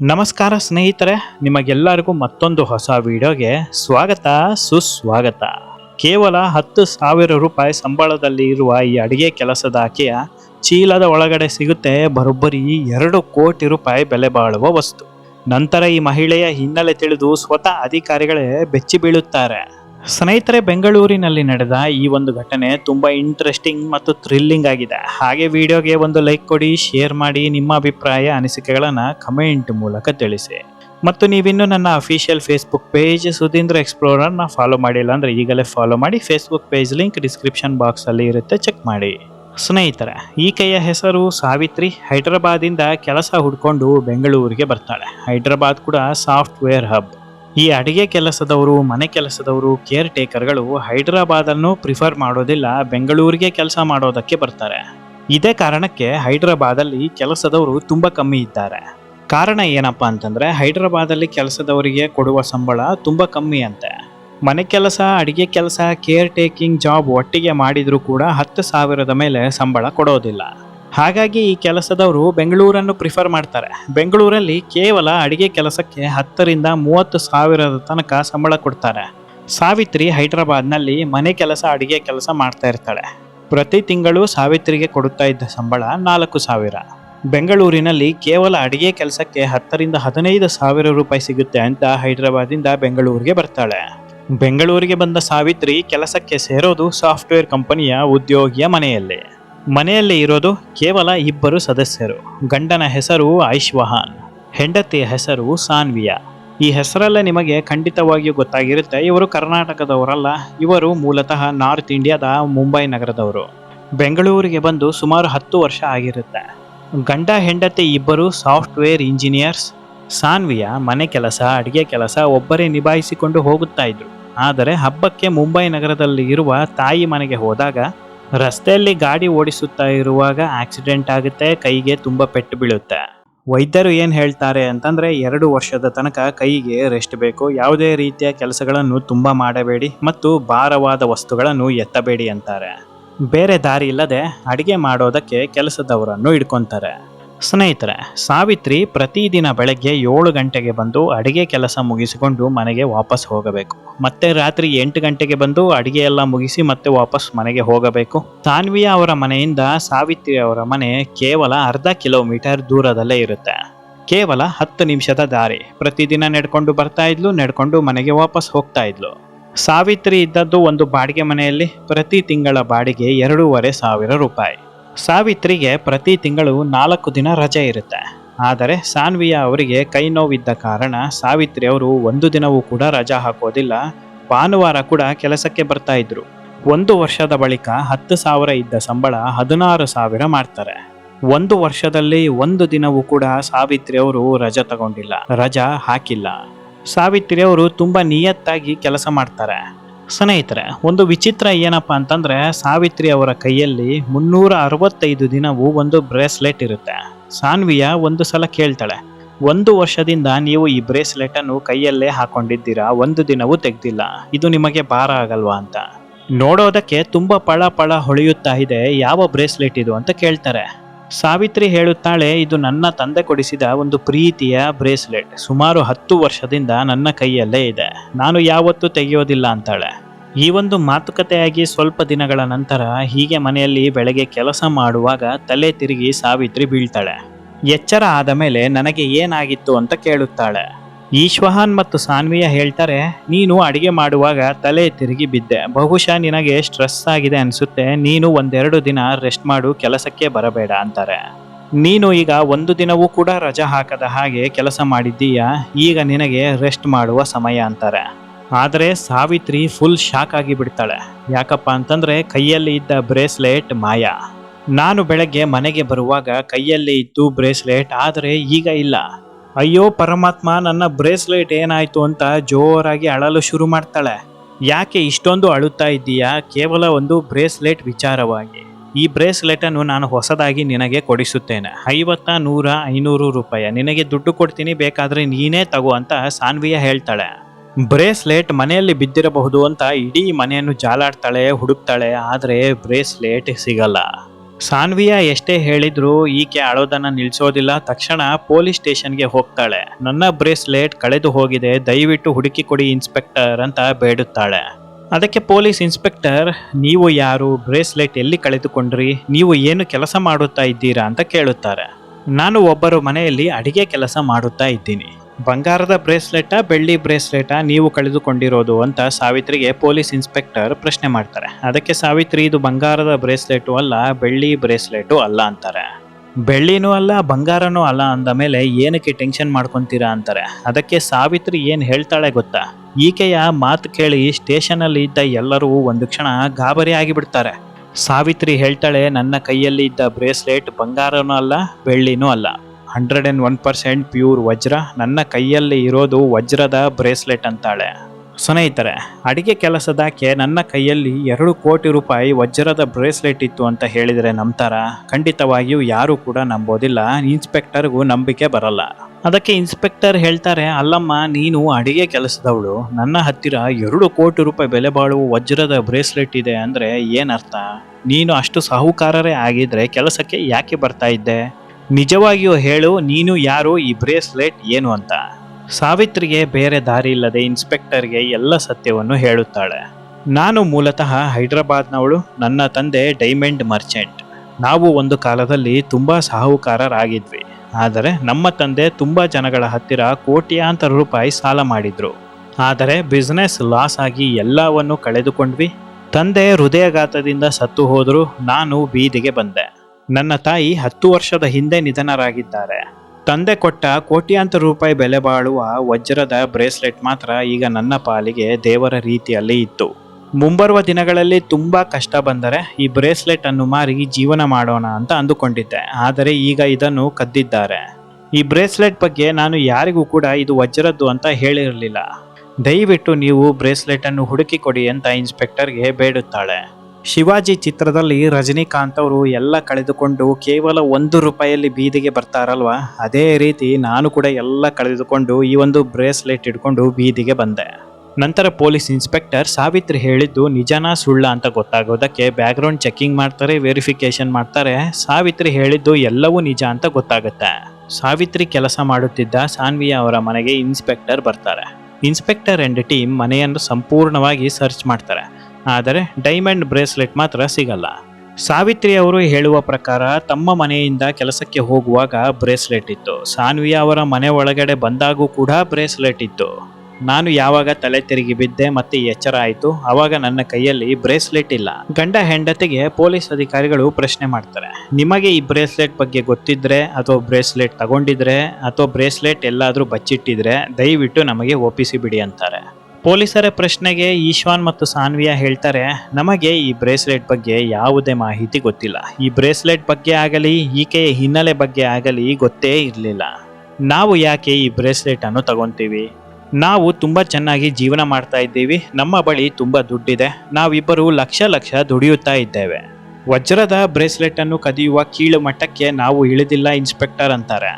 ನಮಸ್ಕಾರ ಸ್ನೇಹಿತರೆ, ನಿಮಗೆಲ್ಲರಿಗೂ ಮತ್ತೊಂದು ಹೊಸ ವಿಡಿಯೋಗೆ ಸ್ವಾಗತ, ಸುಸ್ವಾಗತ. ಕೇವಲ ಹತ್ತು ಸಾವಿರ ರೂಪಾಯಿ ಸಂಬಳದಲ್ಲಿ ಇರುವ ಈ ಅಡಿಗೆ ಕೆಲಸದ ಆಕೆಯ ಚೀಲದ ಒಳಗಡೆ ಸಿಗುತ್ತೆ ಬರೋಬ್ಬರಿ ಎರಡು ಕೋಟಿ ರೂಪಾಯಿ ಬೆಲೆ ಬಾಳುವ ವಸ್ತು. ನಂತರ ಈ ಮಹಿಳೆಯ ಹಿನ್ನೆಲೆ ತಿಳಿದು ಸ್ವತಃ ಅಧಿಕಾರಿಗಳೇ ಬೆಚ್ಚಿ ಬೀಳುತ್ತಾರೆ ಸ್ನೇಹಿತರೆ, ಬೆಂಗಳೂರಿನಲ್ಲಿ ನಡೆದ ಈ ಒಂದು ಘಟನೆ ತುಂಬ ಇಂಟ್ರೆಸ್ಟಿಂಗ್ ಮತ್ತು ಥ್ರಿಲ್ಲಿಂಗ್ ಆಗಿದೆ. ಹಾಗೆ ವಿಡಿಯೋಗೆ ಒಂದು ಲೈಕ್ ಕೊಡಿ ಶೇರ್ ಮಾಡಿ, ನಿಮ್ಮ ಅಭಿಪ್ರಾಯ, ಅನಿಸಿಕೆಗಳನ್ನು ಕಮೆಂಟ್ ಮೂಲಕ ತಿಳಿಸಿ. ಮತ್ತು ನೀವಿನ್ನು ನನ್ನ ಅಫಿಷಿಯಲ್ ಫೇಸ್ಬುಕ್ ಪೇಜ್ ಸುಧೀಂದ್ರ ಎಕ್ಸ್ಪ್ಲೋರರ್ನ ಫಾಲೋ ಮಾಡಿಲ್ಲ ಅಂದರೆ ಈಗಲೇ ಫಾಲೋ ಮಾಡಿ. ಫೇಸ್ಬುಕ್ ಪೇಜ್ ಲಿಂಕ್ ಡಿಸ್ಕ್ರಿಪ್ಷನ್ ಬಾಕ್ಸಲ್ಲಿ ಇರುತ್ತೆ ಚೆಕ್ ಮಾಡಿ. ಸ್ನೇಹಿತರೆ, ಈಕೆಯ ಹೆಸರು ಸಾವಿತ್ರಿ. ಹೈದರಾಬಾದಿಂದ ಕೆಲಸ ಹುಡ್ಕೊಂಡು ಬೆಂಗಳೂರಿಗೆ ಬರ್ತಾಳೆ. ಹೈದರಾಬಾದ್ ಕೂಡ ಸಾಫ್ಟ್ವೇರ್ ಹಬ್ ಈ ಅಡಿಗೆ ಕೆಲಸದವರು, ಮನೆ ಕೆಲಸದವರು ಕೇರ್ ಟೇಕರ್ಗಳು ಹೈದರಾಬಾದ್ ಅನ್ನು ಪ್ರಿಫರ್ ಮಾಡೋದಿಲ್ಲ, ಬೆಂಗಳೂರಿಗೆ ಕೆಲಸ ಮಾಡೋದಕ್ಕೆ ಬರ್ತಾರೆ. ಇದೇ ಕಾರಣಕ್ಕೆ ಹೈದರಾಬಾದಲ್ಲಿ ಕೆಲಸದವರು ತುಂಬಾ ಕಮ್ಮಿ ಇದ್ದಾರೆ. ಕಾರಣ ಏನಪ್ಪಾ ಅಂತಂದ್ರೆ, ಹೈದರಾಬಾದಲ್ಲಿ ಕೆಲಸದವರಿಗೆ ಕೊಡುವ ಸಂಬಳ ತುಂಬಾ ಕಮ್ಮಿ ಅಂತೆ. ಮನೆ ಕೆಲಸ, ಅಡಿಗೆ ಕೆಲಸ ಕೇರ್ ಟೇಕಿಂಗ್ ಜಾಬ್ ಒಟ್ಟಿಗೆ ಮಾಡಿದರೂ ಕೂಡ ಹತ್ತು ಸಾವಿರದ ಮೇಲೆ ಸಂಬಳ ಕೊಡೋದಿಲ್ಲ. ಹಾಗಾಗಿ ಈ ಕೆಲಸದವರು ಬೆಂಗಳೂರನ್ನು ಪ್ರಿಫರ್ ಮಾಡ್ತಾರೆ. ಬೆಂಗಳೂರಲ್ಲಿ ಕೇವಲ ಅಡಿಗೆ ಕೆಲಸಕ್ಕೆ ಹತ್ತರಿಂದ ಮೂವತ್ತು ಸಾವಿರದ ತನಕ ಸಂಬಳ ಕೊಡ್ತಾರೆ. ಸಾವಿತ್ರಿ ಹೈದರಾಬಾದ್ನಲ್ಲಿ ಮನೆ ಕೆಲಸ, ಅಡಿಗೆ ಕೆಲಸ ಮಾಡ್ತಾ ಇರ್ತಾಳೆ. ಪ್ರತಿ ತಿಂಗಳು ಸಾವಿತ್ರಿಗೆ ಕೊಡುತ್ತಾ ಇದ್ದ ಸಂಬಳ ನಾಲ್ಕು ಸಾವಿರ. ಬೆಂಗಳೂರಿನಲ್ಲಿ ಕೇವಲ ಅಡಿಗೆ ಕೆಲಸಕ್ಕೆ ಹತ್ತರಿಂದ ಹದಿನೈದು ಸಾವಿರ ರೂಪಾಯಿ ಸಿಗುತ್ತೆ ಅಂತ ಹೈದರಾಬಾದಿಂದ ಬೆಂಗಳೂರಿಗೆ ಬರ್ತಾಳೆ. ಬೆಂಗಳೂರಿಗೆ ಬಂದ ಸಾವಿತ್ರಿ ಕೆಲಸಕ್ಕೆ ಸೇರೋದು ಸಾಫ್ಟ್ವೇರ್ ಕಂಪನಿಯ ಉದ್ಯೋಗಿಯ ಮನೆಯಲ್ಲಿ. ಮನೆಯಲ್ಲಿ ಇರೋದು ಕೇವಲ ಇಬ್ಬರು ಸದಸ್ಯರು. ಗಂಡನ ಹೆಸರು ಐಶ್ವಹಾನ್, ಹೆಂಡತಿಯ ಹೆಸರು ಸಾನ್ವಿಯಾ. ಈ ಹೆಸರಲ್ಲೇ ನಿಮಗೆ ಖಂಡಿತವಾಗಿಯೂ ಗೊತ್ತಾಗಿರುತ್ತೆ, ಇವರು ಕರ್ನಾಟಕದವರಲ್ಲ, ಇವರು ಮೂಲತಃ ನಾರ್ತ್ ಇಂಡಿಯಾದ ಮುಂಬೈ ನಗರದವರು. ಬೆಂಗಳೂರಿಗೆ ಬಂದು ಸುಮಾರು ಹತ್ತು ವರ್ಷ ಆಗಿರುತ್ತೆ. ಗಂಡ, ಹೆಂಡತಿ ಇಬ್ಬರು ಸಾಫ್ಟ್ವೇರ್ ಇಂಜಿನಿಯರ್ಸ್. ಸಾನ್ವಿಯಾ ಮನೆ ಕೆಲಸ, ಅಡುಗೆ ಕೆಲಸ ಒಬ್ಬರೇ ನಿಭಾಯಿಸಿಕೊಂಡು ಹೋಗುತ್ತಾ ಇದ್ರು. ಆದರೆ ಹಬ್ಬಕ್ಕೆ ಮುಂಬೈ ನಗರದಲ್ಲಿ ಇರುವ ತಾಯಿ ಮನೆಗೆ ಹೋದಾಗ ರಸ್ತೆಯಲ್ಲಿ ಗಾಡಿ ಓಡಿಸುತ್ತಾ ಇರುವಾಗ ಆಕ್ಸಿಡೆಂಟ್ ಆಗುತ್ತೆ, ಕೈಗೆ ತುಂಬ ಪೆಟ್ಟು ಬೀಳುತ್ತೆ. ವೈದ್ಯರು ಏನು ಹೇಳ್ತಾರೆ ಅಂತಂದ್ರೆ, ಎರಡು ವರ್ಷದ ತನಕ ಕೈಗೆ ರೆಸ್ಟ್ ಬೇಕು. ಯಾವುದೇ ರೀತಿಯ ಕೆಲಸಗಳನ್ನು ತುಂಬ ಮಾಡಬೇಡಿ ಮತ್ತು ಭಾರವಾದ ವಸ್ತುಗಳನ್ನು ಎತ್ತಬೇಡಿ ಅಂತಾರೆ. ಬೇರೆ ದಾರಿ ಇಲ್ಲದೆ ಅಡಿಗೆ ಮಾಡೋದಕ್ಕೆ ಕೆಲಸದವರನ್ನು ಇಡ್ಕೊಂತಾರೆ ಸ್ನೇಹಿತರೆ, ಸಾವಿತ್ರಿ ಪ್ರತಿದಿನ ಬೆಳಗ್ಗೆ ಏಳು ಗಂಟೆಗೆ ಬಂದು ಅಡಿಗೆ ಕೆಲಸ ಮುಗಿಸಿಕೊಂಡು ಮನೆಗೆ ವಾಪಸ್ ಹೋಗಬೇಕು. ಮತ್ತೆ ರಾತ್ರಿ ಎಂಟು ಗಂಟೆಗೆ ಬಂದು ಅಡಿಗೆ ಎಲ್ಲ ಮುಗಿಸಿ ಮತ್ತೆ ವಾಪಸ್ ಮನೆಗೆ ಹೋಗಬೇಕು. ತಾನ್ವಿಯಾ ಅವರ ಮನೆಯಿಂದ ಸಾವಿತ್ರಿ ಅವರ ಮನೆ ಕೇವಲ ಅರ್ಧ ಕಿಲೋಮೀಟರ್ ದೂರದಲ್ಲೇ ಇರುತ್ತೆ. ಕೇವಲ ಹತ್ತು ನಿಮಿಷದ ದಾರಿ. ಪ್ರತಿದಿನ ನಡ್ಕೊಂಡು ಬರ್ತಾ ಇದ್ಲು, ನಡ್ಕೊಂಡು ಮನೆಗೆ ವಾಪಸ್ ಹೋಗ್ತಾ ಇದ್ಲು. ಸಾವಿತ್ರಿ ಇದ್ದದ್ದು ಒಂದು ಬಾಡಿಗೆ ಮನೆಯಲ್ಲಿ. ಪ್ರತಿ ತಿಂಗಳ ಬಾಡಿಗೆ ಎರಡೂವರೆ ಸಾವಿರ ರೂಪಾಯಿ. ಸಾವಿತ್ರಿಗೆ ಪ್ರತಿ ತಿಂಗಳು ನಾಲ್ಕು ದಿನ ರಜೆ ಇರುತ್ತೆ. ಆದರೆ ಸಾನ್ವಿಯಾ ಅವರಿಗೆ ಕೈ ನೋವಿದ್ದ ಕಾರಣ ಸಾವಿತ್ರಿ ಅವರು ಒಂದು ದಿನವೂ ಕೂಡ ರಜಾ ಹಾಕೋದಿಲ್ಲ. ಭಾನುವಾರ ಕೂಡ ಕೆಲಸಕ್ಕೆ ಬರ್ತಾ ಇದ್ರು. ಒಂದು ವರ್ಷದ ಬಳಿಕ ಹತ್ತು ಸಾವಿರ ಇದ್ದ ಸಂಬಳ ಹದಿನಾರು ಸಾವಿರ ಮಾಡ್ತಾರೆ. ಒಂದು ವರ್ಷದಲ್ಲಿ ಒಂದು ದಿನವೂ ಕೂಡ ಸಾವಿತ್ರಿ ಅವರು ರಜಾ ತಗೊಂಡಿಲ್ಲ. ರಜಾ ಹಾಕಿಲ್ಲ. ಸಾವಿತ್ರಿ ಅವರು ತುಂಬಾ ನಿಯತ್ತಾಗಿ ಕೆಲಸ ಮಾಡ್ತಾರೆ. ಸ್ನೇಹಿತರೆ, ಒಂದು ವಿಚಿತ್ರ ಏನಪ್ಪ ಅಂತಂದ್ರೆ ಸಾವಿತ್ರಿ ಅವರ ಕೈಯಲ್ಲಿ ಮುನ್ನೂರ ಅರವತ್ತೈದು ದಿನವೂ ಒಂದು ಬ್ರೇಸ್ಲೆಟ್ ಇರುತ್ತೆ. ಸಾನ್ವಿಯ ಒಂದು ಸಲ ಕೇಳ್ತಾಳೆ, ಒಂದು ವರ್ಷದಿಂದ ನೀವು ಈ ಬ್ರೇಸ್ಲೆಟ್ ಅನ್ನು ಕೈಯಲ್ಲೇ ಹಾಕೊಂಡಿದ್ದೀರಾ? ಒಂದು ದಿನವೂ ತೆಗ್ದಿಲ್ಲ. ಇದು ನಿಮಗೆ ಭಾರ ಆಗಲ್ವಾ? ಅಂತ. ನೋಡೋದಕ್ಕೆ ತುಂಬಾ ಪಳ ಪಳ ಹೊಳೆಯುತ್ತಾ ಇದೆ, ಯಾವ ಬ್ರೇಸ್ಲೆಟ್ ಇದು ಅಂತ ಕೇಳ್ತಾರೆ. ಸಾವಿತ್ರಿ ಹೇಳುತ್ತಾಳೆ, ಇದು ನನ್ನ ತಂದೆ ಕೊಡಿಸಿದ ಒಂದು ಪ್ರೀತಿಯ ಬ್ರೇಸ್ಲೆಟ್. ಸುಮಾರು ಹತ್ತು ವರ್ಷದಿಂದ ನನ್ನ ಕೈಯಲ್ಲೇ ಇದೆ. ನಾನು ಯಾವತ್ತೂ ತೆಗೆಯೋದಿಲ್ಲ ಅಂತಾಳೆ. ಈ ಒಂದು ಮಾತುಕತೆಯಾಗಿ ಸ್ವಲ್ಪ ದಿನಗಳ ನಂತರ ಹೀಗೆ ಮನೆಯಲ್ಲಿ ಬೆಳಗ್ಗೆ ಕೆಲಸ ಮಾಡುವಾಗ ತಲೆ ತಿರುಗಿ ಸಾವಿತ್ರಿ ಬೀಳ್ತಾಳೆ. ಎಚ್ಚರ ಆದ ಮೇಲೆ, ನನಗೆ ಏನಾಗಿತ್ತು ಅಂತ ಕೇಳುತ್ತಾಳೆ. ಈಶ್ವಹಾನ್ ಮತ್ತು ಸಾನ್ವಿಯ ಹೇಳ್ತಾರೆ, ನೀನು ಅಡಿಗೆ ಮಾಡುವಾಗ ತಲೆ ತಿರುಗಿ ಬಿದ್ದೆ. ಬಹುಶಃ ನಿನಗೆ ಸ್ಟ್ರೆಸ್ ಆಗಿದೆ ಅನಿಸುತ್ತೆ. ನೀನು ಒಂದೆರಡು ದಿನ ರೆಸ್ಟ್ ಮಾಡು, ಕೆಲಸಕ್ಕೆ ಬರಬೇಡ ಅಂತಾರೆ. ನೀನು ಈಗ ಒಂದು ದಿನವೂ ಕೂಡ ರಜಾ ಹಾಕದ ಹಾಗೆ ಕೆಲಸ ಮಾಡಿದ್ದೀಯಾ? ಈಗ ನಿನಗೆ ರೆಸ್ಟ್ ಮಾಡುವ ಸಮಯ ಅಂತಾರೆ. ಆದರೆ ಸಾವಿತ್ರಿ ಫುಲ್ ಶಾಕ್ ಆಗಿ ಬಿಡ್ತಾಳೆ. ಯಾಕಪ್ಪ ಅಂತಂದರೆ ಕೈಯಲ್ಲಿ ಇದ್ದ ಬ್ರೇಸ್ಲೆಟ್ ಮಾಯ. ನಾನು ಬೆಳಗ್ಗೆ ಮನೆಗೆ ಬರುವಾಗ ಕೈಯಲ್ಲಿ ಇತ್ತು ಬ್ರೇಸ್ಲೆಟ್, ಆದರೆ ಈಗ ಇಲ್ಲ. ಅಯ್ಯೋ ಪರಮಾತ್ಮ, ನನ್ನ ಬ್ರೇಸ್ಲೆಟ್ ಏನಾಯ್ತು ಅಂತ ಜೋರಾಗಿ ಅಳಲು ಶುರು ಮಾಡ್ತಾಳೆ. ಯಾಕೆ ಇಷ್ಟೊಂದು ಅಳುತ್ತಾ ಇದ್ದೀಯಾ? ಕೇವಲ ಒಂದು ಬ್ರೇಸ್ಲೆಟ್ ವಿಚಾರವಾಗಿ. ಈ ಬ್ರೇಸ್ಲೆಟ್ ಅನ್ನು ನಾನು ಹೊಸದಾಗಿ ನಿನಗೆ ಕೊಡಿಸುತ್ತೇನೆ. ಐವತ್ತ ನೂರ ಐನೂರು ರೂಪಾಯಿ. ನಿನಗೆ ದುಡ್ಡು ಕೊಡ್ತೀನಿ, ಬೇಕಾದ್ರೆ ನೀನೇ ತಗೋ ಅಂತ ಸಾನ್ವಿಯ ಹೇಳ್ತಾಳೆ. ಬ್ರೇಸ್ಲೆಟ್ ಮನೆಯಲ್ಲಿ ಬಿದ್ದಿರಬಹುದು ಅಂತ ಇಡೀ ಮನೆಯನ್ನು ಜಾಲಾಡ್ತಾಳೆ, ಹುಡುಕ್ತಾಳೆ, ಆದರೆ ಬ್ರೇಸ್ಲೆಟ್ ಸಿಗಲ್ಲ. ಸಾನ್ವಿಯಾ ಎಷ್ಟೇ ಹೇಳಿದ್ರು ಈಕೆ ಅಳೋದನ್ನ ನಿಲ್ಸೋದಿಲ್ಲ. ತಕ್ಷಣ ಪೊಲೀಸ್ ಸ್ಟೇಷನ್ಗೆ ಹೋಗ್ತಾಳೆ. ನನ್ನ ಬ್ರೇಸ್ಲೆಟ್ ಕಳೆದು ಹೋಗಿದೆ. ದಯವಿಟ್ಟು ಹುಡುಕಿ ಕೊಡಿ ಇನ್ಸ್ಪೆಕ್ಟರ್ ಅಂತ ಬೇಡುತ್ತಾಳೆ. ಅದಕ್ಕೆ ಪೊಲೀಸ್ ಇನ್ಸ್ಪೆಕ್ಟರ್, ನೀವು ಯಾರು? ಬ್ರೇಸ್ಲೆಟ್ ಎಲ್ಲಿ ಕಳೆದುಕೊಂಡ್ರಿ? ನೀವು ಏನು ಕೆಲಸ ಮಾಡುತ್ತಾ ಇದ್ದೀರಾ? ಅಂತ ಕೇಳುತ್ತಾರೆ. ನಾನು ಒಬ್ಬರು ಮನೆಯಲ್ಲಿ ಅಡಿಗೆ ಕೆಲಸ ಮಾಡುತ್ತಾ ಇದ್ದೀನಿ. ಬಂಗಾರದ ಬ್ರೇಸ್ಲೆಟಾ, ಬೆಳ್ಳಿ ಬ್ರೇಸ್ಲೆಟಾ ನೀವು ಕಳೆದುಕೊಂಡಿರೋದು ಅಂತ ಸಾವಿತ್ರಿಗೆ ಪೊಲೀಸ್ ಇನ್ಸ್ಪೆಕ್ಟರ್ ಪ್ರಶ್ನೆ ಮಾಡ್ತಾರೆ. ಅದಕ್ಕೆ ಸಾವಿತ್ರಿ, ಇದು ಬಂಗಾರದ ಬ್ರೇಸ್ಲೆಟು ಅಲ್ಲ, ಬೆಳ್ಳಿ ಬ್ರೇಸ್ಲೆಟು ಅಲ್ಲ ಅಂತಾರೆ. ಬೆಳ್ಳಿನೂ ಅಲ್ಲ, ಬಂಗಾರನೂ ಅಲ್ಲ ಅಂದ ಮೇಲೆ ಏನಕ್ಕೆ ಟೆನ್ಷನ್ ಮಾಡ್ಕೊಂತೀರಾ ಅಂತಾರೆ. ಅದಕ್ಕೆ ಸಾವಿತ್ರಿ ಏನು ಹೇಳ್ತಾಳೆ ಗೊತ್ತಾ? ಈಕೆಯ ಮಾತು ಕೇಳಿ ಸ್ಟೇಷನಲ್ಲಿ ಇದ್ದ ಎಲ್ಲರೂ ಒಂದು ಕ್ಷಣ ಗಾಬರಿ ಆಗಿಬಿಡ್ತಾರೆ. ಸಾವಿತ್ರಿ ಹೇಳ್ತಾಳೆ, ನನ್ನ ಕೈಯಲ್ಲಿ ಇದ್ದ ಬ್ರೇಸ್ಲೆಟ್ ಬಂಗಾರನೂ ಅಲ್ಲ, ಬೆಳ್ಳಿನೂ ಅಲ್ಲ. Hundred and one percent pure ವಜ್ರ. ನನ್ನ ಕೈಯಲ್ಲಿ ಇರೋದು ವಜ್ರದ ಬ್ರೇಸ್ಲೆಟ್ ಅಂತಾಳೆ. ಸ್ನೇಹಿತರೆ, ಅಡಿಗೆ ಕೆಲಸದಾಕೆ ನನ್ನ ಕೈಯಲ್ಲಿ ಎರಡು ಕೋಟಿ ರೂಪಾಯಿ ವಜ್ರದ ಬ್ರೇಸ್ಲೆಟ್ ಇತ್ತು ಅಂತ ಹೇಳಿದರೆ ನಂಬ್ತಾರ? ಖಂಡಿತವಾಗಿಯೂ ಯಾರೂ ಕೂಡ ನಂಬೋದಿಲ್ಲ. ಇನ್ಸ್ಪೆಕ್ಟರ್ಗೂ ನಂಬಿಕೆ ಬರಲ್ಲ. ಅದಕ್ಕೆ ಇನ್ಸ್ಪೆಕ್ಟರ್ ಹೇಳ್ತಾರೆ, ಅಲ್ಲಮ್ಮ, ನೀನು ಅಡಿಗೆ ಕೆಲಸದವಳು. ನನ್ನ ಹತ್ತಿರ ಎರಡು ಕೋಟಿ ರೂಪಾಯಿ ಬೆಲೆ ಬಾಳುವ ವಜ್ರದ ಬ್ರೇಸ್ಲೆಟ್ ಇದೆ ಅಂದರೆ ಏನರ್ಥ? ನೀನು ಅಷ್ಟು ಸಾಹುಕಾರರೇ ಆಗಿದ್ರೆ ಕೆಲಸಕ್ಕೆ ಯಾಕೆ ಬರ್ತಾ ಇದ್ದೆ? ನಿಜವಾಗಿಯೂ ಹೇಳು, ನೀನು ಯಾರು, ಈ ಬ್ರೇಸ್ಲೆಟ್ ಏನು ಅಂತ. ಸಾವಿತ್ರಿಗೆ ಬೇರೆ ದಾರಿ ಇಲ್ಲದೆ ಇನ್ಸ್ಪೆಕ್ಟರ್ಗೆ ಎಲ್ಲ ಸತ್ಯವನ್ನು ಹೇಳುತ್ತಾಳೆ. ನಾನು ಮೂಲತಃ ಹೈದರಾಬಾದ್ನವಳು, ನನ್ನ ತಂದೆ ಡೈಮಂಡ್ ಮರ್ಚೆಂಟ್. ನಾವು ಒಂದು ಕಾಲದಲ್ಲಿ ತುಂಬ ಸಾಹುಕಾರರಾಗಿದ್ವಿ. ಆದರೆ ನಮ್ಮ ತಂದೆ ತುಂಬ ಜನಗಳ ಹತ್ತಿರ ಕೋಟ್ಯಾಂತರ ರೂಪಾಯಿ ಸಾಲ ಮಾಡಿದ್ರು. ಆದರೆ ಬಿಸ್ನೆಸ್ ಲಾಸ್ ಆಗಿ ಎಲ್ಲವನ್ನು ಕಳೆದುಕೊಂಡ್ವಿ. ತಂದೆ ಹೃದಯಘಾತದಿಂದ ಸತ್ತು ಹೋದರೂ, ನಾನು ಬೀದಿಗೆ ಬಂದೆ. ನನ್ನ ತಾಯಿ ಹತ್ತು ವರ್ಷದ ಹಿಂದೆ ನಿಧನರಾಗಿದ್ದಾರೆ. ತಂದೆ ಕೊಟ್ಟ ಕೋಟ್ಯಾಂತರ ರೂಪಾಯಿ ಬೆಲೆ ಬಾಳುವ ವಜ್ರದ ಬ್ರೇಸ್ಲೆಟ್ ಮಾತ್ರ ಈಗ ನನ್ನ ಪಾಲಿಗೆ ದೇವರ ರೀತಿಯಲ್ಲಿ ಇತ್ತು. ಮುಂಬರುವ ದಿನಗಳಲ್ಲಿ ತುಂಬಾ ಕಷ್ಟ ಬಂದರೆ ಈ ಬ್ರೇಸ್ಲೆಟ್ ಅನ್ನು ಮಾರಿ ಜೀವನ ಮಾಡೋಣ ಅಂತ ಅಂದುಕೊಂಡಿದ್ದೆ. ಆದರೆ ಈಗ ಇದನ್ನು ಕದ್ದಿದ್ದಾರೆ. ಈ ಬ್ರೇಸ್ಲೆಟ್ ಬಗ್ಗೆ ನಾನು ಯಾರಿಗೂ ಕೂಡ ಇದು ವಜ್ರದ್ದು ಅಂತ ಹೇಳಿರಲಿಲ್ಲ. ದಯವಿಟ್ಟು ನೀವು ಬ್ರೇಸ್ಲೆಟ್ ಅನ್ನು ಹುಡುಕಿ ಕೊಡಿ ಅಂತ ಇನ್ಸ್ಪೆಕ್ಟರ್ಗೆ ಬೇಡುತ್ತಾಳೆ. ಶಿವಾಜಿ ಚಿತ್ರದಲ್ಲಿ ರಜನಿಕಾಂತ್ ಅವರು ಎಲ್ಲ ಕಳೆದುಕೊಂಡು ಕೇವಲ ಒಂದು ರೂಪಾಯಿಯಲ್ಲಿ ಬೀದಿಗೆ ಬರ್ತಾರಲ್ವಾ? ಅದೇ ರೀತಿ ನಾನು ಕೂಡ ಎಲ್ಲ ಕಳೆದುಕೊಂಡು ಈ ಒಂದು ಬ್ರೇಸ್ಲೆಟ್ ಇಟ್ಕೊಂಡು ಬೀದಿಗೆ ಬಂದೆ. ನಂತರ ಪೊಲೀಸ್ ಇನ್ಸ್ಪೆಕ್ಟರ್ ಸಾವಿತ್ರಿ ಹೇಳಿದ್ದು ನಿಜನಾ ಸುಳ್ಳ ಅಂತ ಗೊತ್ತಾಗೋದಕ್ಕೆ ಬ್ಯಾಕ್ಗ್ರೌಂಡ್ ಚೆಕಿಂಗ್ ಮಾಡ್ತಾರೆ ವೆರಿಫಿಕೇಶನ್ ಮಾಡ್ತಾರೆ. ಸಾವಿತ್ರಿ ಹೇಳಿದ್ದು ಎಲ್ಲವೂ ನಿಜ ಅಂತ ಗೊತ್ತಾಗುತ್ತೆ. ಸಾವಿತ್ರಿ ಕೆಲಸ ಮಾಡುತ್ತಿದ್ದ ಸಾನ್ವಿಯ ಅವರ ಮನೆಗೆ ಇನ್ಸ್ಪೆಕ್ಟರ್ ಬರ್ತಾರೆ. ಇನ್ಸ್ಪೆಕ್ಟರ್ ಅಂಡ್ ಟೀಮ್ ಮನೆಯನ್ನು ಸಂಪೂರ್ಣವಾಗಿ ಸರ್ಚ್ ಮಾಡ್ತಾರೆ. ಆದರೆ ಡೈಮಂಡ್ ಬ್ರೇಸ್ಲೆಟ್ ಮಾತ್ರ ಸಿಗಲ್ಲ. ಸಾವಿತ್ರಿ ಅವರು ಹೇಳುವ ಪ್ರಕಾರ ತಮ್ಮ ಮನೆಯಿಂದ ಕೆಲಸಕ್ಕೆ ಹೋಗುವಾಗ ಬ್ರೇಸ್ಲೆಟ್ ಇತ್ತು. ಸಾನ್ವಿಯ ಅವರ ಮನೆ ಒಳಗಡೆ ಬಂದಾಗೂ ಕೂಡ ಬ್ರೇಸ್ಲೆಟ್ ಇತ್ತು. ನಾನು ಯಾವಾಗ ತಲೆ ತಿರುಗಿ ಬಿದ್ದೆ ಮತ್ತೆ ಎಚ್ಚರ ಆಯಿತು ಆವಾಗ ನನ್ನ ಕೈಯಲ್ಲಿ ಬ್ರೇಸ್ಲೆಟ್ ಇಲ್ಲ. ಗಂಡ ಹೆಂಡತಿಗೆ ಪೊಲೀಸ್ ಅಧಿಕಾರಿಗಳು ಪ್ರಶ್ನೆ ಮಾಡ್ತಾರೆ. ನಿಮಗೆ ಈ ಬ್ರೇಸ್ಲೆಟ್ ಬಗ್ಗೆ ಗೊತ್ತಿದ್ರೆ, ಅಥವಾ ಬ್ರೇಸ್ಲೆಟ್ ತಗೊಂಡಿದ್ರೆ, ಅಥವಾ ಬ್ರೇಸ್ಲೆಟ್ ಎಲ್ಲಾದರೂ ಬಚ್ಚಿಟ್ಟಿದ್ರೆ ದಯವಿಟ್ಟು ನಮಗೆ ಒಪ್ಪಿಸಿ ಬಿಡಿ ಅಂತಾರೆ. ಪೊಲೀಸರ ಪ್ರಶ್ನೆಗೆ ಈಶ್ವಾನ್ ಮತ್ತು ಸಾನ್ವಿಯಾ ಹೇಳ್ತಾರೆ, ನಮಗೆ ಈ ಬ್ರೇಸ್ಲೆಟ್ ಬಗ್ಗೆ ಯಾವುದೇ ಮಾಹಿತಿ ಗೊತ್ತಿಲ್ಲ. ಈ ಬ್ರೇಸ್ಲೆಟ್ ಬಗ್ಗೆ ಆಗಲಿ, ಈಕೆಯ ಹಿನ್ನೆಲೆ ಬಗ್ಗೆ ಆಗಲಿ ಗೊತ್ತೇ ಇರಲಿಲ್ಲ. ನಾವು ಯಾಕೆ ಈ ಬ್ರೇಸ್ಲೆಟ್ ಅನ್ನು ತಗೊಂತೀವಿ? ನಾವು ತುಂಬ ಚೆನ್ನಾಗಿ ಜೀವನ ಮಾಡ್ತಾ ಇದ್ದೀವಿ. ನಮ್ಮ ಬಳಿ ತುಂಬ ದುಡ್ಡಿದೆ. ನಾವಿಬ್ಬರು ಲಕ್ಷ ಲಕ್ಷ ದುಡಿಯುತ್ತಾ ಇದ್ದೇವೆ. ವಜ್ರದ ಬ್ರೇಸ್ಲೆಟ್ ಅನ್ನು ಕದಿಯುವ ಕೀಳು ಮಟ್ಟಕ್ಕೆ ನಾವು ಇಳಿದಿಲ್ಲ, ಇನ್ಸ್ಪೆಕ್ಟರ್ ಅಂತಾರೆ.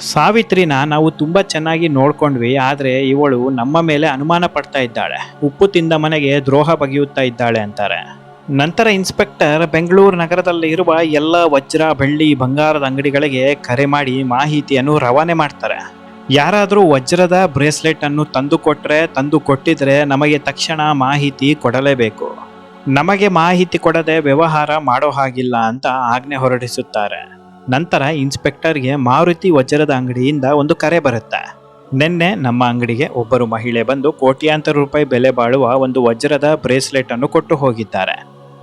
ಸಾವಿತ್ರಿನ ನಾವು ತುಂಬ ಚೆನ್ನಾಗಿ ನೋಡ್ಕೊಂಡ್ವಿ, ಆದರೆ ಇವಳು ನಮ್ಮ ಮೇಲೆ ಅನುಮಾನ ಪಡ್ತಾ ಇದ್ದಾಳೆ. ಉಪ್ಪು ತಿಂದ ಮನೆಗೆ ದ್ರೋಹ ಬಗೆಯುತ್ತಾ ಇದ್ದಾಳೆ ಅಂತಾರೆ. ನಂತರ ಇನ್ಸ್ಪೆಕ್ಟರ್ ಬೆಂಗಳೂರು ನಗರದಲ್ಲಿ ಇರುವ ಎಲ್ಲ ವಜ್ರ, ಬೆಳ್ಳಿ, ಬಂಗಾರದ ಅಂಗಡಿಗಳಿಗೆ ಕರೆ ಮಾಡಿ ಮಾಹಿತಿಯನ್ನು ರವಾನೆ ಮಾಡ್ತಾರೆ. ಯಾರಾದರೂ ವಜ್ರದ ಬ್ರೇಸ್ಲೆಟ್ ಅನ್ನು ತಂದು ಕೊಟ್ಟರೆ ತಂದು ಕೊಟ್ಟಿದ್ರೆ ನಮಗೆ ತಕ್ಷಣ ಮಾಹಿತಿ ಕೊಡಲೇಬೇಕು. ನಮಗೆ ಮಾಹಿತಿ ಕೊಡದೆ ವ್ಯವಹಾರ ಮಾಡೋ ಹಾಗಿಲ್ಲ ಅಂತ ಆಜ್ಞೆ ಹೊರಡಿಸುತ್ತಾರೆ. ನಂತರ ಇನ್ಸ್ಪೆಕ್ಟರ್ಗೆ ಮಾರುತಿ ವಜ್ರದ ಅಂಗಡಿಯಿಂದ ಒಂದು ಕರೆ ಬರುತ್ತೆ. ನಿನ್ನೆ ನಮ್ಮ ಅಂಗಡಿಗೆ ಒಬ್ಬರು ಮಹಿಳೆ ಬಂದು ಕೋಟ್ಯಾಂತರ ರೂಪಾಯಿ ಬೆಲೆ ಬಾಳುವ ಒಂದು ವಜ್ರದ ಬ್ರೇಸ್ಲೆಟ್ ಅನ್ನು ಕೊಟ್ಟು ಹೋಗಿದ್ದಾರೆ.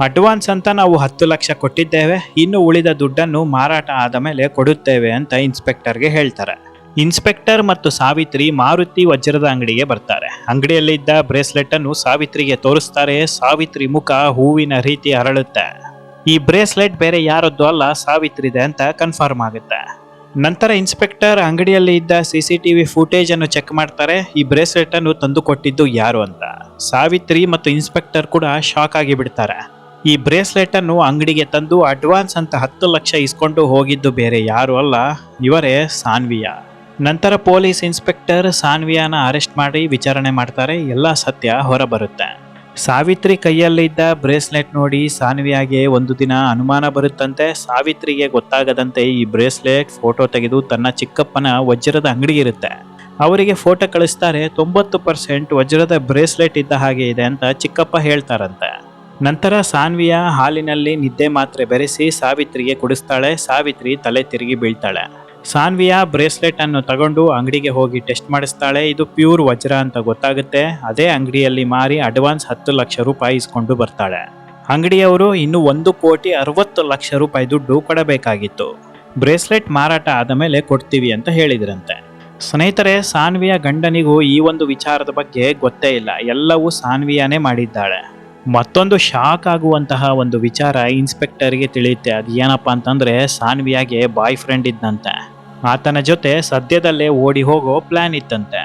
ಅಡ್ವಾನ್ಸ್ ಅಂತ ನಾವು ಹತ್ತು ಲಕ್ಷ ಕೊಟ್ಟಿದ್ದೇವೆ, ಇನ್ನು ಉಳಿದ ದುಡ್ಡನ್ನು ಮಾರಾಟ ಆದ ಮೇಲೆ ಕೊಡುತ್ತೇವೆ ಅಂತ ಇನ್ಸ್ಪೆಕ್ಟರ್ಗೆ ಹೇಳ್ತಾರೆ. ಇನ್ಸ್ಪೆಕ್ಟರ್ ಮತ್ತು ಸಾವಿತ್ರಿ ಮಾರುತಿ ವಜ್ರದ ಅಂಗಡಿಗೆ ಬರ್ತಾರೆ. ಅಂಗಡಿಯಲ್ಲಿದ್ದ ಬ್ರೇಸ್ಲೆಟ್ ಅನ್ನು ಸಾವಿತ್ರಿಗೆ ತೋರಿಸ್ತಾರೆ, ಸಾವಿತ್ರಿ ಮುಖ ಹೂವಿನ ರೀತಿ ಅರಳುತ್ತೆ. ಈ ಬ್ರೇಸ್ಲೆಟ್ ಬೇರೆ ಯಾರದ್ದು ಅಲ್ಲ ಸಾವಿತ್ರಿದೆ ಅಂತ ಕನ್ಫರ್ಮ್ ಆಗುತ್ತೆ. ನಂತರ ಇನ್ಸ್ಪೆಕ್ಟರ್ ಅಂಗಡಿಯಲ್ಲಿ ಇದ್ದ C C T V footage ಅನ್ನು ಚೆಕ್ ಮಾಡ್ತಾರೆ, ಈ ಬ್ರೇಸ್ಲೆಟ್ ಅನ್ನು ತಂದು ಕೊಟ್ಟಿದ್ದು ಯಾರು ಅಂತ. ಸಾವಿತ್ರಿ ಮತ್ತು ಇನ್ಸ್ಪೆಕ್ಟರ್ ಕೂಡ ಶಾಕ್ ಆಗಿ ಬಿಡ್ತಾರೆ. ಈ ಬ್ರೇಸ್ಲೆಟ್ ಅನ್ನು ಅಂಗಡಿಗೆ ತಂದು ಅಡ್ವಾನ್ಸ್ ಅಂತ ಹತ್ತು ಲಕ್ಷ ಇಸ್ಕೊಂಡು ಹೋಗಿದ್ದು ಬೇರೆ ಯಾರು ಅಲ್ಲ, ಇವರೇ ಸಾನ್ವಿಯಾ. ನಂತರ ಪೊಲೀಸ್ ಇನ್ಸ್ಪೆಕ್ಟರ್ ಸಾನ್ವಿಯಾನ ಅರೆಸ್ಟ್ ಮಾಡಿ ವಿಚಾರಣೆ ಮಾಡ್ತಾರೆ, ಎಲ್ಲ ಸತ್ಯ ಹೊರಬರುತ್ತೆ. ಸಾವಿತ್ರಿ ಕೈಯಲ್ಲಿದ್ದ ಬ್ರೇಸ್ಲೆಟ್ ನೋಡಿ ಸಾನ್ವಿಯಾಗೆ ಒಂದು ದಿನ ಅನುಮಾನ ಬರುತ್ತಂತೆ. ಸಾವಿತ್ರಿಗೆ ಗೊತ್ತಾಗದಂತೆ ಈ ಬ್ರೇಸ್ಲೆಟ್ ಫೋಟೋ ತೆಗೆದು ತನ್ನ ಚಿಕ್ಕಪ್ಪನ ವಜ್ರದ ಅಂಗಡಿ ಇರುತ್ತೆ. ಅವರಿಗೆ ಫೋಟೋ ಕಳಿಸ್ತಾರೆ, ತೊಂಬತ್ತು ಪರ್ಸೆಂಟ್ ವಜ್ರದ ಬ್ರೇಸ್ಲೆಟ್ ಇದ್ದ ಹಾಗೆ ಇದೆ ಅಂತ ಚಿಕ್ಕಪ್ಪ ಹೇಳ್ತಾರಂತೆ. ನಂತರ ಸಾನ್ವಿಯ ಹಾಲಿನಲ್ಲಿ ನಿದ್ದೆ ಮಾತ್ರೆ ಬೆರೆಸಿ ಸಾವಿತ್ರಿಗೆ ಕುಡಿಸ್ತಾಳೆ. ಸಾವಿತ್ರಿ ತಲೆ ತಿರುಗಿ ಬೀಳ್ತಾಳೆ. ಸಾನ್ವಿಯ ಬ್ರೇಸ್ಲೆಟ್ ಅನ್ನು ತಗೊಂಡು ಅಂಗಡಿಗೆ ಹೋಗಿ ಟೆಸ್ಟ್ ಮಾಡಿಸ್ತಾಳೆ. ಇದು ಪ್ಯೂರ್ ವಜ್ರ ಅಂತ ಗೊತ್ತಾಗುತ್ತೆ. ಅದೇ ಅಂಗಡಿಯಲ್ಲಿ ಮಾರಿ ಅಡ್ವಾನ್ಸ್ ಹತ್ತು ಲಕ್ಷ ರೂಪಾಯಿ ಇಸ್ಕೊಂಡು ಬರ್ತಾಳೆ. ಅಂಗಡಿಯವರು ಇನ್ನು ಒಂದು ಕೋಟಿ ಅರವತ್ತು ಲಕ್ಷ ರೂಪಾಯಿ ದುಡ್ಡು ಕೊಡಬೇಕಾಗಿತ್ತು. ಬ್ರೇಸ್ಲೆಟ್ ಮಾರಾಟ ಆದ ಮೇಲೆ ಕೊಡ್ತೀವಿ ಅಂತ ಹೇಳಿದ್ರಂತೆ. ಸ್ನೇಹಿತರೆ, ಸಾನ್ವಿಯ ಗಂಡನಿಗೂ ಈ ಒಂದು ವಿಚಾರದ ಬಗ್ಗೆ ಗೊತ್ತೇ ಇಲ್ಲ. ಎಲ್ಲವೂ ಸಾನ್ವಿಯಾನೇ ಮಾಡಿದ್ದಾಳೆ. ಮತ್ತೊಂದು ಶಾಕ್ ಆಗುವಂತಹ ಒಂದು ವಿಚಾರ ಇನ್ಸ್ಪೆಕ್ಟರ್ಗೆ ತಿಳಿಯುತ್ತೆ. ಅದು ಏನಪ್ಪ ಅಂತಂದ್ರೆ, ಸಾನ್ವಿಯಾಗೆ ಬಾಯ್ ಫ್ರೆಂಡ್ ಇದ್ದಂತೆ. ಆತನ ಜೊತೆ ಸದ್ಯದಲ್ಲೇ ಓಡಿ ಹೋಗೋ ಪ್ಲಾನ್ ಇತ್ತಂತೆ.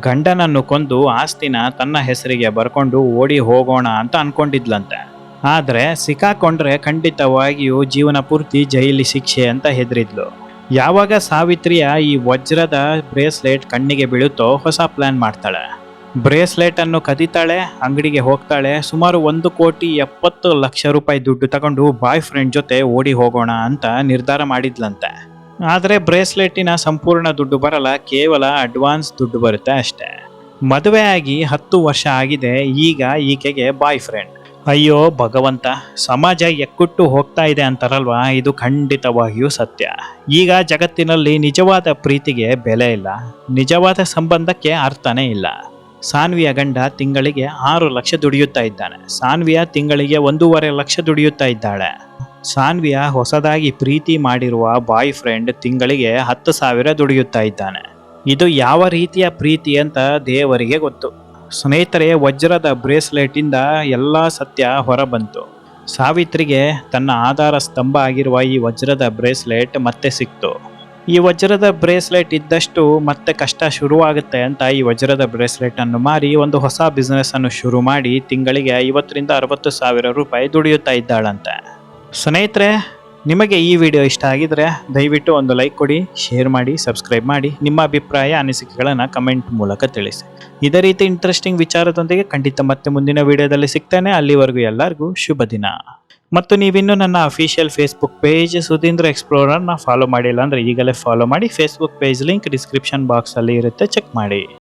ಗಂಡನನ್ನು ಕೊಂದು ಆಸ್ತಿನ ತನ್ನ ಹೆಸರಿಗೆ ಬರ್ಕೊಂಡು ಓಡಿ ಹೋಗೋಣ ಅಂತ ಅನ್ಕೊಂಡಿದ್ಲಂತೆ. ಆದ್ರೆ ಸಿಕ್ಕಾಕೊಂಡ್ರೆ ಖಂಡಿತವಾಗಿಯೂ ಜೀವನ ಪೂರ್ತಿ ಜೈಲಿ ಶಿಕ್ಷೆ ಅಂತ ಹೆದರಿದ್ಲು. ಯಾವಾಗ ಸಾವಿತ್ರಿಯ ಈ ವಜ್ರದ ಬ್ರೇಸ್ಲೆಟ್ ಕಣ್ಣಿಗೆ ಬೀಳುತ್ತೋ ಹೊಸ ಪ್ಲಾನ್ ಮಾಡ್ತಾಳೆ. ಬ್ರೇಸ್ಲೆಟ್ ಅನ್ನು ಕದಿತಾಳೆ, ಅಂಗಡಿಗೆ ಹೋಗ್ತಾಳೆ, ಸುಮಾರು ಒಂದು ಕೋಟಿ ಎಪ್ಪತ್ತು ಲಕ್ಷ ರೂಪಾಯಿ ದುಡ್ಡು ತಗೊಂಡು ಬಾಯ್ ಫ್ರೆಂಡ್ ಜೊತೆ ಓಡಿ ಹೋಗೋಣ ಅಂತ ನಿರ್ಧಾರ ಮಾಡಿದ್ಲಂತೆ. ಆದರೆ ಬ್ರೇಸ್ಲೆಟ್ಟಿನ ಸಂಪೂರ್ಣ ದುಡ್ಡು ಬರಲ್ಲ, ಕೇವಲ ಅಡ್ವಾನ್ಸ್ ದುಡ್ಡು ಬರುತ್ತೆ ಅಷ್ಟೇ. ಮದುವೆ ಆಗಿ ಹತ್ತು ವರ್ಷ ಆಗಿದೆ, ಈಗ ಈಕೆಗೆ ಬಾಯ್ ಫ್ರೆಂಡ್ ಅಯ್ಯೋ, ಭಗವಂತ, ಸಮಾಜ ಎಕ್ಕುಟ್ಟು ಹೋಗ್ತಾ ಇದೆ ಅಂತಾರಲ್ವಾ? ಇದು ಖಂಡಿತವಾಗಿಯೂ ಸತ್ಯ. ಈಗ ಜಗತ್ತಿನಲ್ಲಿ ನಿಜವಾದ ಪ್ರೀತಿಗೆ ಬೆಲೆ ಇಲ್ಲ. ನಿಜವಾದ ಸಂಬಂಧಕ್ಕೆ ಅರ್ಥನೇ ಇಲ್ಲ. ಸಾನ್ವಿಯ ಗಂಡ ತಿಂಗಳಿಗೆ ಆರು ಲಕ್ಷ ದುಡಿಯುತ್ತಾ ಇದ್ದಾನೆ. ಸಾನ್ವಿಯ ತಿಂಗಳಿಗೆ ಒಂದೂವರೆ ಲಕ್ಷ ದುಡಿಯುತ್ತಾ ಇದ್ದಾಳೆ. ಸಾನ್ವಿಯ ಹೊಸದಾಗಿ ಪ್ರೀತಿ ಮಾಡಿರುವ ಬಾಯ್ ಫ್ರೆಂಡ್ ತಿಂಗಳಿಗೆ ಹತ್ತು ಸಾವಿರ ದುಡಿಯುತ್ತಾ ಇದ್ದಾನೆ. ಇದು ಯಾವ ರೀತಿಯ ಪ್ರೀತಿ ಅಂತ ದೇವರಿಗೆ ಗೊತ್ತು. ಸ್ನೇಹಿತರೆ, ವಜ್ರದ ಬ್ರೇಸ್ಲೆಟ್ ಇಂದ ಎಲ್ಲ ಸತ್ಯ ಹೊರಬಂತು. ಸಾವಿತ್ರಿಗೆ ತನ್ನ ಆಧಾರ ಸ್ತಂಭ ಆಗಿರುವ ಈ ವಜ್ರದ ಬ್ರೇಸ್ಲೆಟ್ ಮತ್ತೆ ಸಿಕ್ತು. ಈ ವಜ್ರದ ಬ್ರೇಸ್ಲೆಟ್ ಇದ್ದಷ್ಟು ಮತ್ತೆ ಕಷ್ಟ ಶುರುವಾಗುತ್ತೆ ಅಂತ ಈ ವಜ್ರದ ಬ್ರೇಸ್ಲೆಟ್ ಅನ್ನು ಮಾರಿ ಒಂದು ಹೊಸ ಬಿಸ್ನೆಸ್ ಅನ್ನು ಶುರು ಮಾಡಿ ತಿಂಗಳಿಗೆ ಐವತ್ತರಿಂದ ಅರವತ್ತು ಸಾವಿರ ರೂಪಾಯಿ ದುಡಿಯುತ್ತಾ ಇದ್ದಾಳಂತೆ. ಸ್ನೇಹಿತರೆ, ನಿಮಗೆ ಈ ವಿಡಿಯೋ ಇಷ್ಟ ಆಗಿದ್ರೆ ದಯವಿಟ್ಟು ಒಂದು ಲೈಕ್ ಕೊಡಿ, ಶೇರ್ ಮಾಡಿ, ಸಬ್ಸ್ಕ್ರೈಬ್ ಮಾಡಿ, ನಿಮ್ಮ ಅಭಿಪ್ರಾಯ, ಅನಿಸಿಕೆಗಳನ್ನು ಕಮೆಂಟ್ ಮೂಲಕ ತಿಳಿಸಿ. ಇದೇ ರೀತಿ ಇಂಟ್ರೆಸ್ಟಿಂಗ್ ವಿಚಾರದೊಂದಿಗೆ ಖಂಡಿತ ಮತ್ತೆ ಮುಂದಿನ ವಿಡಿಯೋದಲ್ಲಿ ಸಿಗ್ತೇನೆ. ಅಲ್ಲಿವರೆಗೂ ಎಲ್ಲರಿಗೂ ಶುಭ ದಿನ. ಮತ್ತು ನೀವಿನ್ನೂ ನನ್ನ ಅಫಿಷಿಯಲ್ ಫೇಸ್ಬುಕ್ ಪೇಜ್ ಸುಧೀಂದ್ರ ಎಕ್ಸ್ಪ್ಲೋರರ್ನ ಫಾಲೋ ಮಾಡಿಲ್ಲ ಅಂದರೆ ಈಗಲೇ ಫಾಲೋ ಮಾಡಿ. ಫೇಸ್ಬುಕ್ ಪೇಜ್ ಲಿಂಕ್ ಡಿಸ್ಕ್ರಿಪ್ಷನ್ ಬಾಕ್ಸಲ್ಲಿ ಇರುತ್ತೆ. ಚೆಕ್ ಮಾಡಿ.